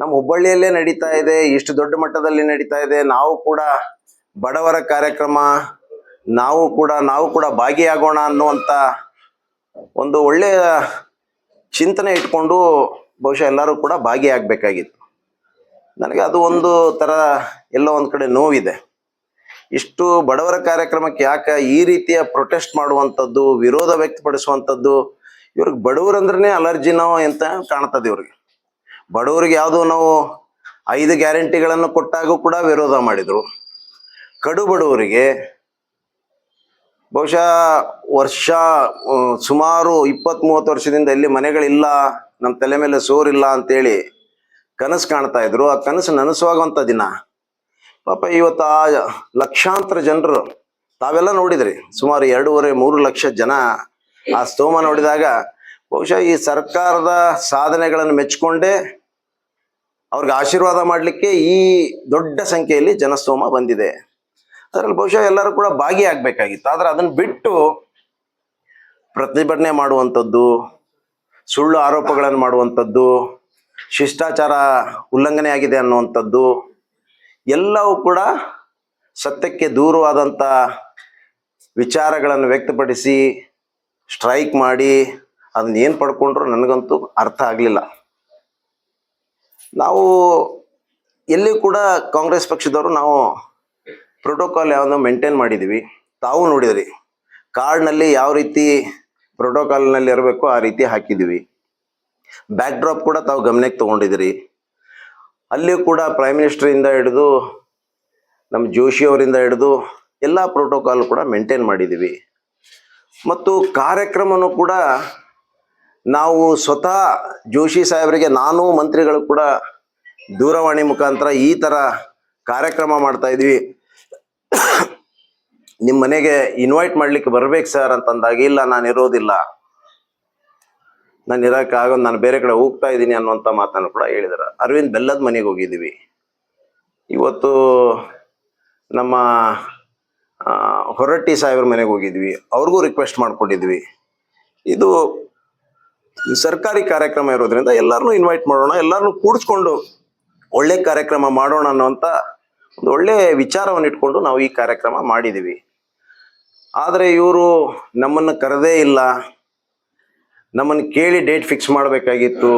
ನಮ್ಮ ಹುಬ್ಬಳ್ಳಿಯಲ್ಲೇ ನಡೀತಾ ಇದೆ, ಇಷ್ಟು ದೊಡ್ಡ ಮಟ್ಟದಲ್ಲಿ ನಡೀತಾ ಇದೆ. ನಾವು ಕೂಡ ಬಡವರ ಕಾರ್ಯಕ್ರಮ, ನಾವು ಕೂಡ ನಾವು ಕೂಡ ಭಾಗಿಯಾಗೋಣ ಅನ್ನುವಂಥ ಒಂದು ಒಳ್ಳೆಯ ಚಿಂತನೆ ಇಟ್ಕೊಂಡು ಬಹುಶಃ ಎಲ್ಲರೂ ಕೂಡ ಭಾಗಿಯಾಗಬೇಕಾಗಿತ್ತು. ನನಗೆ ಅದು ಒಂದು ಥರ ಎಲ್ಲೋ ಒಂದು ಕಡೆ ನೋವಿದೆ. ಇಷ್ಟು ಬಡವರ ಕಾರ್ಯಕ್ರಮಕ್ಕೆ ಯಾಕೆ ಈ ರೀತಿಯ ಪ್ರೊಟೆಸ್ಟ್ ಮಾಡುವಂಥದ್ದು, ವಿರೋಧ ವ್ಯಕ್ತಪಡಿಸುವಂಥದ್ದು, ಇವ್ರಿಗೆ ಬಡವರಂದ್ರೆ ಅಲರ್ಜಿನೋ ಅಂತ ಕಾಣ್ತದೆ ಇವ್ರಿಗೆ. ಬಡವರಿಗೆ ಯಾವುದೋ ನಾವು ಐದು ಗ್ಯಾರಂಟಿಗಳನ್ನು ಕೊಟ್ಟಾಗೂ ಕೂಡ ವಿರೋಧ ಮಾಡಿದರು. ಕಡು ಬಡವರಿಗೆ ಬಹುಶಃ ವರ್ಷ ಸುಮಾರು ಇಪ್ಪತ್ತ್ ಮೂವತ್ತು ವರ್ಷದಿಂದ ಎಲ್ಲಿ ಮನೆಗಳಿಲ್ಲ, ನಮ್ಮ ತಲೆ ಮೇಲೆ ಸೋರಿಲ್ಲ ಅಂತೇಳಿ ಕನಸು ಕಾಣ್ತಾ ಇದ್ರು. ಆ ಕನಸು ನನಸುವಾಗುವಂಥ ದಿನ. ಪಾಪ ಇವತ್ತು ಆ ಲಕ್ಷಾಂತರ ಜನರು, ತಾವೆಲ್ಲ ನೋಡಿದ್ರಿ, ಸುಮಾರು ಎರಡೂವರೆ, ಮೂರು ಲಕ್ಷ ಜನ ಆ ಸ್ತೋಮ ನೋಡಿದಾಗ ಬಹುಶಃ ಈ ಸರ್ಕಾರದ ಸಾಧನೆಗಳನ್ನು ಮೆಚ್ಚಿಕೊಂಡೇ ಅವ್ರಿಗೆ ಆಶೀರ್ವಾದ ಮಾಡಲಿಕ್ಕೆ ಈ ದೊಡ್ಡ ಸಂಖ್ಯೆಯಲ್ಲಿ ಜನಸ್ತೋಮ ಬಂದಿದೆ. ಅದರಲ್ಲಿ ಬಹುಶಃ ಎಲ್ಲರೂ ಕೂಡ ಭಾಗಿಯಾಗಬೇಕಾಗಿತ್ತು. ಆದರೆ ಅದನ್ನು ಬಿಟ್ಟು ಪ್ರತಿಭಟನೆ ಮಾಡುವಂಥದ್ದು, ಸುಳ್ಳು ಆರೋಪಗಳನ್ನು ಮಾಡುವಂಥದ್ದು, ಶಿಷ್ಟಾಚಾರ ಉಲ್ಲಂಘನೆ ಆಗಿದೆ ಅನ್ನುವಂಥದ್ದು, ಎಲ್ಲವೂ ಕೂಡ ಸತ್ಯಕ್ಕೆ ದೂರವಾದಂಥ ವಿಚಾರಗಳನ್ನು ವ್ಯಕ್ತಪಡಿಸಿ, ಸ್ಟ್ರೈಕ್ ಮಾಡಿ, ಅದನ್ನ ಏನು ಪಡ್ಕೊಂಡ್ರು ನನಗಂತೂ ಅರ್ಥ ಆಗಲಿಲ್ಲ. ನಾವು ಎಲ್ಲಿ ಕೂಡ ಕಾಂಗ್ರೆಸ್ ಪಕ್ಷದವರು ನಾವು ಪ್ರೋಟೋಕಾಲ್ ಯಾವುದೋ ಮೇಂಟೈನ್ ಮಾಡಿದ್ದೀವಿ ತಾವು ನೋಡಿದ್ರಿ ಕಾರ್ಡ್ನಲ್ಲಿ ಯಾವ ರೀತಿ ಪ್ರೋಟೋಕಾಲ್ನಲ್ಲಿ ಇರಬೇಕು ಆ ರೀತಿ ಹಾಕಿದ್ದೀವಿ ಬ್ಯಾಕ್ ಡ್ರಾಪ್ ಕೂಡ ತಾವು ಗಮನಕ್ಕೆ ತೊಗೊಂಡಿದ್ದೀರಿ ಅಲ್ಲಿಯೂ ಕೂಡ ಪ್ರೈಮ್ ಮಿನಿಸ್ಟರಿಂದ ಹಿಡಿದು ನಮ್ಮ ಜೋಶಿ ಅವರಿಂದ ಹಿಡಿದು ಎಲ್ಲ ಪ್ರೋಟೋಕಾಲ್ ಕೂಡ ಮೇಂಟೈನ್ ಮಾಡಿದ್ದೀವಿ ಮತ್ತು ಕಾರ್ಯಕ್ರಮನೂ ಕೂಡ ನಾವು ಸ್ವತಃ ಜೋಶಿ ಸಾಹೇಬರಿಗೆ ನಾನು ಮಂತ್ರಿಗಳು ಕೂಡ ದೂರವಾಣಿ ಮುಖಾಂತರ ಈ ಥರ ಕಾರ್ಯಕ್ರಮ ಮಾಡ್ತಾ ಇದ್ವಿ. ನಿಮ್ಮ ಮನೆಗೆ ಇನ್ವೈಟ್ ಮಾಡ್ಲಿಕ್ಕೆ ಬರ್ಬೇಕು ಸರ್ ಅಂತಂದಾಗ ಇಲ್ಲ, ನಾನು ಇರೋದಿಲ್ಲ. ನಾನು ಇರೋಕೆ ಆಗೋದು ನಾನು ಬೇರೆ ಕಡೆ ಹೋಗ್ತಾ ಇದ್ದೀನಿ ಅನ್ನುವಂಥ ಮಾತನ್ನು ಕೂಡ ಹೇಳಿದಾರೆ. ಅರವಿಂದ್ ಬೆಲ್ಲದ ಮನೆಗೆ ಹೋಗಿದ್ದೀವಿ ಇವತ್ತು ನಮ್ಮ ಹೊರಟ್ಟಿ ಸಾಹೇಬ್ರ ಮನೆಗೆ ಹೋಗಿದ್ವಿ. ಅವ್ರಿಗೂ ರಿಕ್ವೆಸ್ಟ್ ಮಾಡಿಕೊಂಡಿದ್ವಿ. ಇದು ಸರ್ಕಾರಿ ಕಾರ್ಯಕ್ರಮ ಇರೋದ್ರಿಂದ ಎಲ್ಲರನ್ನೂ ಇನ್ವೈಟ್ ಮಾಡೋಣ ಎಲ್ಲರನ್ನೂ ಕೂಡಿಸ್ಕೊಂಡು ಒಳ್ಳೆ ಕಾರ್ಯಕ್ರಮ ಮಾಡೋಣ ಅನ್ನೋಂಥ ಒಂದು ಒಳ್ಳೆ ವಿಚಾರವನ್ನು ಇಟ್ಕೊಂಡು ನಾವು ಈ ಕಾರ್ಯಕ್ರಮ ಮಾಡಿದೀವಿ. ಆದರೆ ಇವರು ನಮ್ಮನ್ನು ಕರೆದೇ ಇಲ್ಲ, ನಮ್ಮನ್ನು ಕೇಳಿ ಡೇಟ್ ಫಿಕ್ಸ್ ಮಾಡಬೇಕಾಗಿತ್ತು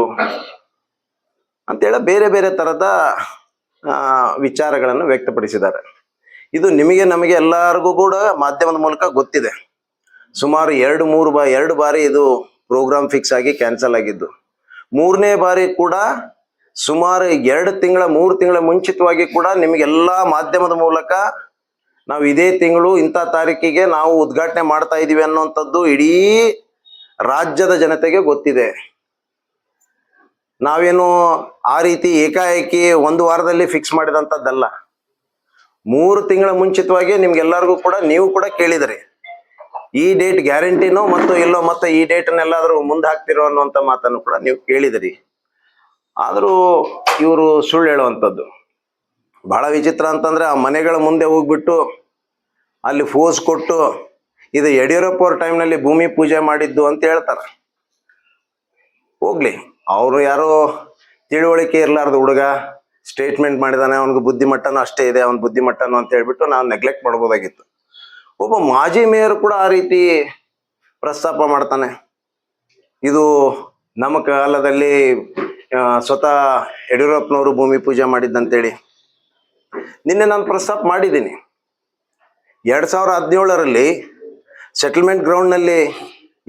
ಅಂತೇಳಿ ಬೇರೆ ಬೇರೆ ಥರದ ವಿಚಾರಗಳನ್ನು ವ್ಯಕ್ತಪಡಿಸಿದ್ದಾರೆ. ಇದು ನಿಮಗೆ ನಮಗೆ ಎಲ್ಲರಿಗೂ ಕೂಡ ಮಾಧ್ಯಮದ ಮೂಲಕ ಗೊತ್ತಿದೆ. ಸುಮಾರು ಎರಡು ಮೂರು ಬಾ, ಎರಡು ಬಾರಿ ಇದು ಪ್ರೋಗ್ರಾಮ್ ಫಿಕ್ಸ್ ಆಗಿ ಕ್ಯಾನ್ಸಲ್ ಆಗಿದ್ದು. ಮೂರನೇ ಬಾರಿ ಕೂಡ ಸುಮಾರು ಎರಡು ತಿಂಗಳ, ಮೂರು ತಿಂಗಳ ಮುಂಚಿತವಾಗಿ ಕೂಡ ನಿಮಗೆಲ್ಲ ಮಾಧ್ಯಮದ ಮೂಲಕ ನಾವು ಇದೇ ತಿಂಗಳು ಇಂಥ ತಾರೀಕಿಗೆ ನಾವು ಉದ್ಘಾಟನೆ ಮಾಡ್ತಾ ಇದ್ದೀವಿ ಅನ್ನುವಂಥದ್ದು ಇಡೀ ರಾಜ್ಯದ ಜನತೆಗೆ ಗೊತ್ತಿದೆ. ನಾವೇನು ಆ ರೀತಿ ಏಕಾಏಕಿ ಒಂದು ವಾರದಲ್ಲಿ ಫಿಕ್ಸ್ ಮಾಡಿದಂಥದ್ದಲ್ಲ. ಮೂರು ತಿಂಗಳ ಮುಂಚಿತವಾಗಿ ನಿಮ್ಗೆಲ್ಲರಿಗೂ ಕೂಡ ನೀವು ಕೂಡ ಕೇಳಿದ್ರಿ. ಈ ಡೇಟ್ ಗ್ಯಾರಂಟಿನೋ ಮತ್ತು ಇಲ್ಲೋ ಮತ್ತೆ ಈ ಡೇಟನ್ನೆಲ್ಲಾದರೂ ಮುಂದೆ ಹಾಕ್ತಿರೋ ಅನ್ನುವಂಥ ಮಾತನ್ನು ಕೂಡ ನೀವು ಕೇಳಿದಿರಿ. ಆದರೂ ಇವರು ಸುಳ್ಳು ಹೇಳುವಂಥದ್ದು. ಬಹಳ ವಿಚಿತ್ರ ಅಂತಂದ್ರೆ ಆ ಮನೆಗಳ ಮುಂದೆ ಹೋಗ್ಬಿಟ್ಟು ಅಲ್ಲಿ ಫೋಸ್ ಕೊಟ್ಟು ಇದು ಯಡಿಯೂರಪ್ಪ ಅವ್ರ ಟೈಮ್ನಲ್ಲಿ ಭೂಮಿ ಪೂಜೆ ಮಾಡಿದ್ದು ಅಂತ ಹೇಳ್ತಾರೆ. ಹೋಗ್ಲಿ, ಅವರು ಯಾರೋ ತಿಳುವಳಿಕೆ ಇರಲಾರ್ದ ಹುಡುಗ ಸ್ಟೇಟ್ಮೆಂಟ್ ಮಾಡಿದಾನೆ, ಅವನಿಗೆ ಬುದ್ಧಿಮಟ್ಟನೂ ಅಷ್ಟೇ ಇದೆ, ಅವ್ನ ಬುದ್ಧಿಮಟ್ಟನು ಅಂತ ಹೇಳ್ಬಿಟ್ಟು ನಾವು ನೆಗ್ಲೆಕ್ಟ್ ಮಾಡ್ಬೋದಾಗಿತ್ತು. ಒಬ್ಬ ಮಾಜಿ ಮೇಯರ್ ಕೂಡ ಆ ರೀತಿ ಪ್ರಸ್ತಾಪ ಮಾಡ್ತಾನೆ. ಇದು ನಮ್ಮ ಕಾಲದಲ್ಲಿ ಸ್ವತಃ ಯಡಿಯೂರಪ್ಪನವರು ಭೂಮಿ ಪೂಜೆ ಮಾಡಿದ್ದಂತೇಳಿ. ನಿನ್ನೆ ನಾನು ಪ್ರಸ್ತಾಪ ಮಾಡಿದ್ದೀನಿ. ಎರಡು ಸಾವಿರ ಹದಿನೇಳರಲ್ಲಿ ಸೆಟಲ್ಮೆಂಟ್ ಗ್ರೌಂಡ್ನಲ್ಲಿ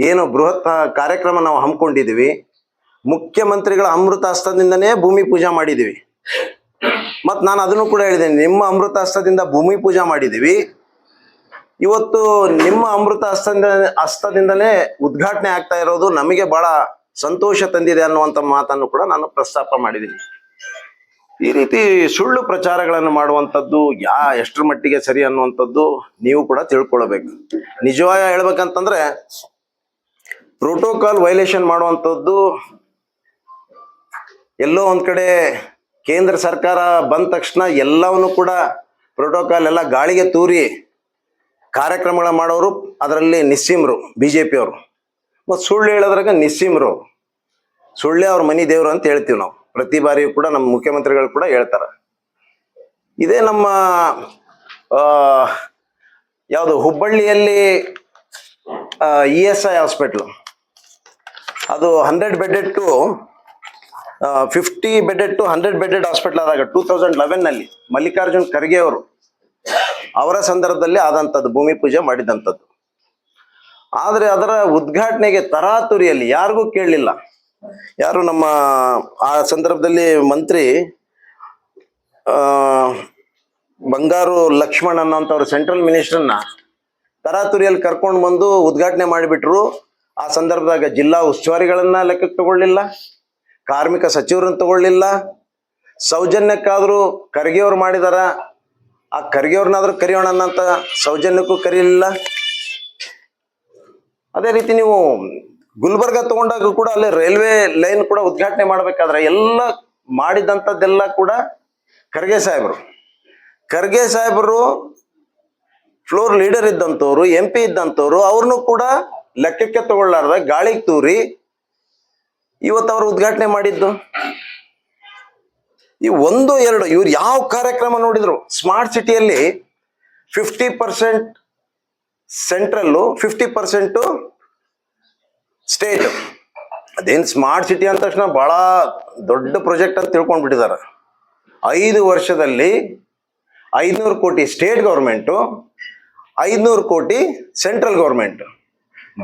ಏನು ಬೃಹತ್ ಕಾರ್ಯಕ್ರಮ ನಾವು ಹಮ್ಮಿಕೊಂಡಿದ್ದೀವಿ. ಮುಖ್ಯಮಂತ್ರಿಗಳ ಅಮೃತ ಹಸ್ತದಿಂದನೇ ಭೂಮಿ ಪೂಜೆ ಮಾಡಿದ್ದೀವಿ. ಮತ್ತು ನಾನು ಅದನ್ನು ಕೂಡ ಹೇಳಿದ್ದೇನೆ. ನಿಮ್ಮ ಅಮೃತ ಹಸ್ತದಿಂದ ಭೂಮಿ ಪೂಜೆ ಮಾಡಿದ್ದೀವಿ. ಇವತ್ತು ನಿಮ್ಮ ಅಮೃತ ಹಸ್ತದಿಂದ ಹಸ್ತದಿಂದಲೇ ಉದ್ಘಾಟನೆ ಆಗ್ತಾ ಇರೋದು ನಮಗೆ ಬಹಳ ಸಂತೋಷ ತಂದಿದೆ ಅನ್ನುವಂಥ ಮಾತನ್ನು ಕೂಡ ನಾನು ಪ್ರಸ್ತಾಪ ಮಾಡಿದ್ದೀನಿ. ಈ ರೀತಿ ಸುಳ್ಳು ಪ್ರಚಾರಗಳನ್ನು ಮಾಡುವಂಥದ್ದು ಯಾ, ಎಷ್ಟರ ಮಟ್ಟಿಗೆ ಸರಿ ಅನ್ನುವಂಥದ್ದು ನೀವು ಕೂಡ ತಿಳ್ಕೊಳ್ಬೇಕು. ನಿಜವಾಗಿ ಹೇಳ್ಬೇಕಂತಂದ್ರೆ ಪ್ರೋಟೋಕಾಲ್ ವೈಲೇಷನ್ ಮಾಡುವಂಥದ್ದು ಎಲ್ಲೋ ಒಂದ್ ಕಡೆ ಕೇಂದ್ರ ಸರ್ಕಾರ ಬಂದ ತಕ್ಷಣ ಎಲ್ಲವನ್ನು ಕೂಡ ಪ್ರೋಟೋಕಾಲ್ ಎಲ್ಲ ಗಾಳಿಗೆ ತೂರಿ ಕಾರ್ಯಕ್ರಮಗಳ ಮಾಡೋರು ಅದರಲ್ಲಿ ನಿಸ್ಸೀಮರು ಬಿ ಜೆ ಪಿಯವರು ಮತ್ತು ಸುಳ್ಳು ಹೇಳೋದ್ರಾಗ ನಿಸ್ಸೀಮರು. ಸುಳ್ಳೆ ಅವ್ರ ಮನಿ ದೇವರು ಅಂತ ಹೇಳ್ತೀವಿ ನಾವು. ಪ್ರತಿ ಬಾರಿಯೂ ಕೂಡ ನಮ್ಮ ಮುಖ್ಯಮಂತ್ರಿಗಳು ಕೂಡ ಹೇಳ್ತಾರೆ. ಇದೇ ನಮ್ಮ ಯಾವುದು ಹುಬ್ಬಳ್ಳಿಯಲ್ಲಿ ಇ ಎಸ್ ಐ ಹಾಸ್ಪಿಟ್ಲು. ಅದು hundred bedded to fifty bedded to hundred bedded hospital ಆದಾಗ ಟೂ ತೌಸಂಡ್ ಲೆವೆನ್ನಲ್ಲಿ ಮಲ್ಲಿಕಾರ್ಜುನ್ ಖರ್ಗೆ ಅವರು. ಅವರ ಸಂದರ್ಭದಲ್ಲಿ ಆದಂಥದ್ದು ಭೂಮಿ ಪೂಜೆ ಮಾಡಿದಂಥದ್ದು. ಆದರೆ ಅದರ ಉದ್ಘಾಟನೆಗೆ ತರಾತುರಿಯಲ್ಲಿ ಯಾರಿಗೂ ಕೇಳಲಿಲ್ಲ ಯಾರು ನಮ್ಮ ಆ ಸಂದರ್ಭದಲ್ಲಿ ಮಂತ್ರಿ ಬಂಗಾರು ಲಕ್ಷ್ಮಣ್ ಅನ್ನೋಂಥವ್ರು ಸೆಂಟ್ರಲ್ ಮಿನಿಸ್ಟರ್ನ ತರಾತುರಿಯಲ್ಲಿ ಕರ್ಕೊಂಡು ಬಂದು ಉದ್ಘಾಟನೆ ಮಾಡಿಬಿಟ್ರು. ಆ ಸಂದರ್ಭದಾಗ ಜಿಲ್ಲಾ ಉಸ್ತುವಾರಿಗಳನ್ನ ಲೆಕ್ಕಕ್ಕೆ ತಗೊಳ್ಳಿಲ್ಲ, ಕಾರ್ಮಿಕ ಸಚಿವರನ್ನ ತಗೊಳ್ಳಿಲ್ಲ. ಸೌಜನ್ಯಕ್ಕಾದರೂ ಖರ್ಗೆಯವ್ರು ಮಾಡಿದಾರ. ಆ ಖರ್ಗೆ ಅವ್ರನ್ನಾದ್ರೂ ಕರೆಯೋಣ ಅನ್ನಂತ ಸೌಜನ್ಯಕ್ಕೂ ಕರೀಲಿಲ್ಲ. ಅದೇ ರೀತಿ ನೀವು ಗುಲ್ಬರ್ಗ ತಗೊಂಡಾಗ ಕೂಡ ಅಲ್ಲಿ ರೈಲ್ವೆ ಲೈನ್ ಕೂಡ ಉದ್ಘಾಟನೆ ಮಾಡಬೇಕಾದ್ರೆ ಎಲ್ಲ ಮಾಡಿದಂಥದ್ದೆಲ್ಲ ಕೂಡ ಖರ್ಗೆ ಸಾಹೇಬರು. ಖರ್ಗೆ ಸಾಹೇಬರು ಫ್ಲೋರ್ ಲೀಡರ್ ಇದ್ದಂಥವ್ರು ಎಂ ಪಿ ಇದ್ದಂಥವ್ರು, ಅವ್ರನ್ನೂ ಕೂಡ ಲೆಕ್ಕಕ್ಕೆ ತಗೊಳ್ಳಾರ್ದ ಗಾಳಿಗೆ ತೂರಿ ಇವತ್ತು ಅವರು ಉದ್ಘಾಟನೆ ಮಾಡಿದ್ದು. ಈ ಒಂದು, ಎರಡು, ಇವ್ರು ಯಾವ ಕಾರ್ಯಕ್ರಮ ನೋಡಿದ್ರು? ಸ್ಮಾರ್ಟ್ ಸಿಟಿಯಲ್ಲಿ fifty percent central fifty percent state ಅದೇನು ಸ್ಮಾರ್ಟ್ ಸಿಟಿ ಅಂದ ತಕ್ಷಣ ಬಹಳ ದೊಡ್ಡ ಪ್ರಾಜೆಕ್ಟ್ ಅಂತ ತಿಳ್ಕೊಂಡ್ಬಿಟ್ಟಿದ್ದಾರೆ. ಐದು ವರ್ಷದಲ್ಲಿ ಐದುನೂರು ಕೋಟಿ ಸ್ಟೇಟ್ ಗೌರ್ಮೆಂಟು ಐದುನೂರು ಕೋಟಿ ಸೆಂಟ್ರಲ್ ಗೌರ್ಮೆಂಟ್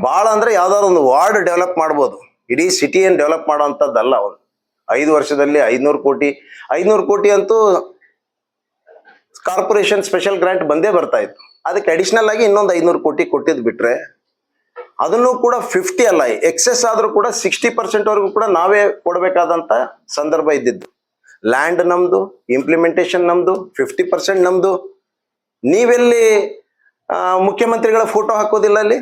ಭಾಳ ಅಂದರೆ ಯಾವ್ದಾದ್ರು ಒಂದು ವಾರ್ಡ್ ಡೆವಲಪ್ ಮಾಡ್ಬೋದು. ಇಡೀ ಸಿಟಿಯನ್ನು ಡೆವಲಪ್ ಮಾಡೋವಂಥದ್ದಲ್ಲ ಅವನು ಐದು ವರ್ಷದಲ್ಲಿ ಐದುನೂರು ಕೋಟಿ. ಐದುನೂರು ಕೋಟಿ ಅಂತೂ ಕಾರ್ಪೊರೇಷನ್ ಸ್ಪೆಷಲ್ ಗ್ರಾಂಟ್ ಬಂದೇ ಬರ್ತಾ ಇತ್ತು. ಅದಕ್ಕೆ ಅಡಿಷನಲ್ ಆಗಿ ಇನ್ನೊಂದು ಐನೂರು ಕೋಟಿ ಕೊಟ್ಟಿದ್ದು ಬಿಟ್ರೆ ಅದನ್ನು ಕೂಡ ಫಿಫ್ಟಿ ಅಲ್ಲ ಎಕ್ಸೆಸ್ ಆದರೂ ಕೂಡ ಸಿಕ್ಸ್ಟಿ ಪರ್ಸೆಂಟ್ ವರೆಗೂ ಕೂಡ ನಾವೇ ಕೊಡಬೇಕಾದಂಥ ಸಂದರ್ಭ ಇದ್ದಿದ್ದು. ಲ್ಯಾಂಡ್ ನಮ್ಮದು ಇಂಪ್ಲಿಮೆಂಟೇಷನ್ ನಮ್ಮದು ಫಿಫ್ಟಿ ಪರ್ಸೆಂಟ್ ನಮ್ಮದು ನೀವೆಲ್ಲಿ ಮುಖ್ಯಮಂತ್ರಿಗಳ ಫೋಟೋ ಹಾಕೋದಿಲ್ಲ ಅಲ್ಲಿ?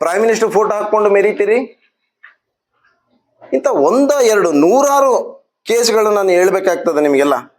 ಪ್ರೈಮ್ ಮಿನಿಸ್ಟರ್ ಫೋಟೋ ಹಾಕ್ಕೊಂಡು ಮೆರೀತೀರಿ ಇಂಥ ಒಂದ ಎರಡು ನೂರಾರು ಕೇಸ್ಗಳು ನಾನು ಹೇಳ್ಬೇಕಾಗ್ತದೆ ನಿಮಗೆಲ್ಲ.